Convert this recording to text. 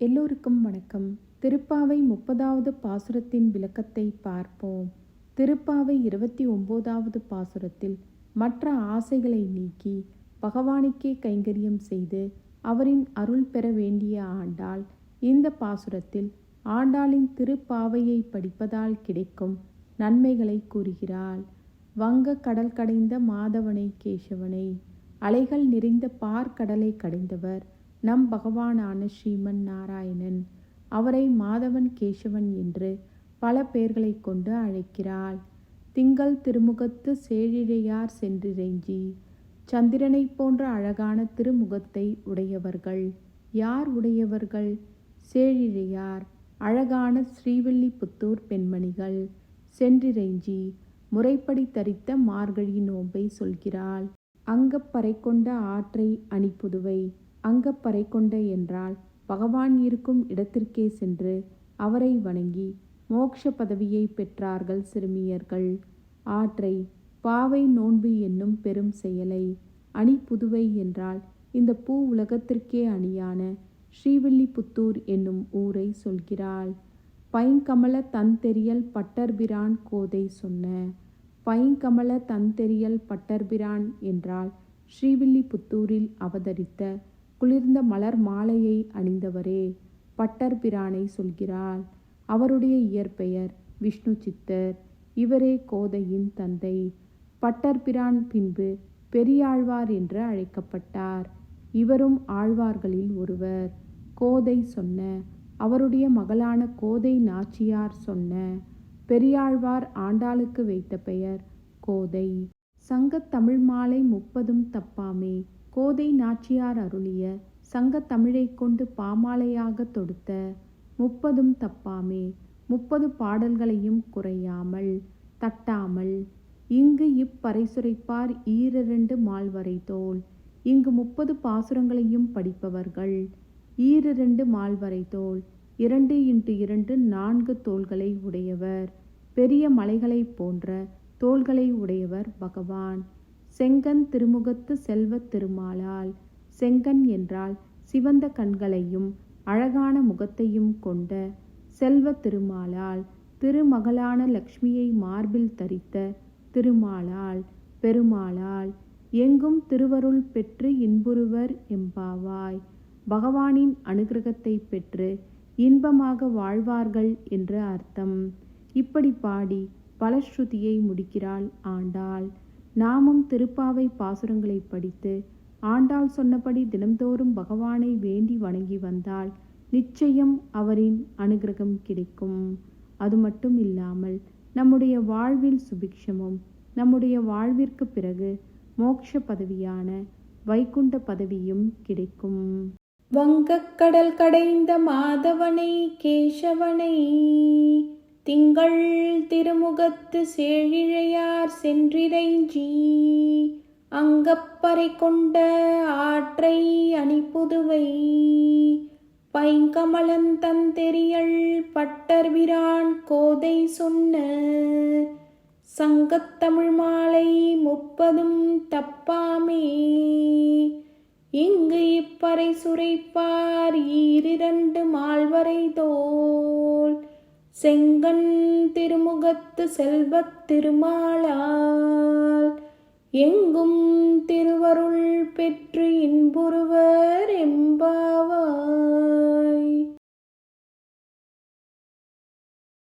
எல்லோருக்கும் வணக்கம். திருப்பாவை முப்பதாவது பாசுரத்தின் விளக்கத்தை பார்ப்போம். திருப்பாவை இருபத்தி ஒம்போதாவது பாசுரத்தில் மற்ற ஆசைகளை நீக்கி பகவானுக்கே கைங்கரியம் செய்து அவரின் அருள் பெற வேண்டிய ஆண்டாள் இந்த பாசுரத்தில் ஆண்டாளின் திருப்பாவையை படிப்பதால் கிடைக்கும் நன்மைகளை கூறுகிறாள். வங்க கடல் கடைந்த மாதவனை கேசவனை அலைகள் நிறைந்த பார்க்கடலை கடைந்தவர் நம் பகவானான ஸ்ரீமன் நாராயணன் அவரை மாதவன் கேசவன் என்று பல பெயர்களை கொண்டு அழைக்கிறாள். திங்கள் திருமுகத்து சேழிழையார் சென்றிறைஞ்சி சந்திரனைப் போன்ற அழகான திருமுகத்தை உடையவர்கள். யார் உடையவர்கள்? சேழிழையார் அழகான ஸ்ரீவில்லிபுத்தூர் பெண்மணிகள். சென்றிறைஞ்சி முறைப்படி தரித்த மார்கழி நோன்பை சொல்கிறாள். அங்கப்பறை கொண்ட ஆற்றை அணிப்புதுவை அங்கப்பறை கொண்ட என்றால் பகவான் இருக்கும் இடத்திற்கே சென்று அவரை வணங்கி மோட்ச பதவியை பெற்றார்கள் சிறுமியர்கள். ஆற்றை பாவை நோன்பு என்னும் பெரும் செயலை அணி புதுவை என்றால் இந்த பூ உலகத்திற்கே அணியான ஸ்ரீவில்லிபுத்தூர் என்னும் ஊரை சொல்கிறாள். பைங்கமல தந்தெரியல் பட்டர்பிரான் கோதை சொன்ன பைங்கமல தந்தெரியல் பட்டர்பிரான் என்றால் ஸ்ரீவில்லிபுத்தூரில் அவதரித்த குளிர்ந்த மலர் மாலையை அணிந்தவரே பட்டர் பிரானை சொல்கிறாள். அவருடைய இயற்பெயர் விஷ்ணு சித்தர். இவரே கோதையின் தந்தை. பட்டர் பிரான் பின்பு பெரியாழ்வார் என்று அழைக்கப்பட்டார். இவரும் ஆழ்வார்களில் ஒருவர். கோதை சொன்ன அவருடைய மகளான கோதை நாச்சியார் சொன்ன பெரியாழ்வார் ஆண்டாளுக்கு வைத்த பெயர் கோதை. சங்கத் தமிழ் மாலை முப்பதும் தப்பாமே. கோதை நாச்சியார் அருளிய சங்கத் தமிழைக் கொண்டு பாமாலையாக தொடுத்த முப்பதும் தப்பாமே முப்பது பாடல்களையும் குறையாமல் தட்டாமல் இங்கு இப்பறைசுரைப்பார் ஈரிரண்டு மால்வரை தோல் இங்கு முப்பது பாசுரங்களையும் படிப்பவர்கள் ஈரிரண்டு மால்வரை தோல் இரண்டு இன்ட்டு இரண்டு நான்கு தோள்களை உடையவர் பெரிய மலைகளைப் போன்ற தோள்களை உடையவர் பகவான். செங்கன் திருமுகத்து செல்வத் திருமாலால். செங்கன் என்றால் சிவந்த கண்களையும் அழகான முகத்தையும் கொண்ட செல்வ திருமாலால் திருமகளான லக்ஷ்மியை மார்பில் தரித்த திருமாலால் பெருமாளால். எங்கும் திருவருள் பெற்று இன்புறுவர் எம்பாவாய். பகவானின் அனுகிரகத்தை பெற்று இன்பமாக வாழ்வார்கள் என்று அர்த்தம். இப்படி பாடி பலஸ்ருதியை முடிக்கிறாள் ஆண்டாள். நாமும் திருப்பாவை பாசுரங்களை படித்து ஆண்டாள் சொன்னபடி தினம்தோறும் பகவானை வேண்டி வணங்கி வந்தால் நிச்சயம் அவரின் அனுகிரகம் கிடைக்கும். அது மட்டும் இல்லாமல் நம்முடைய வாழ்வில் சுபிக்ஷமும் நம்முடைய வாழ்விற்கு பிறகு மோட்ச பதவியான வைகுண்ட பதவியும் கிடைக்கும். வங்கக்கடல் கடைந்த மாதவனை கேசவனை. திங்கள் திருமுகத்து சேழிழையார் சென்றிறைஞ்சி அங்கப்பறை கொண்ட ஆற்றை அணிப்புதுவை பைங்கமலன் தந்தெரியல் பட்டர்விரான் கோதை சொன்ன சங்கத்தமிழ் மாலை முப்பதும் தப்பாமே. இங்கு இப்பறை சுரைப்பார் ஈரிரண்டு மால்வரை தோல் செங்கன் திருமுகத்து செல்வத் திருமாலால் எங்கும் திருவருள் பெற்று இன்புறுவர் எம்பார்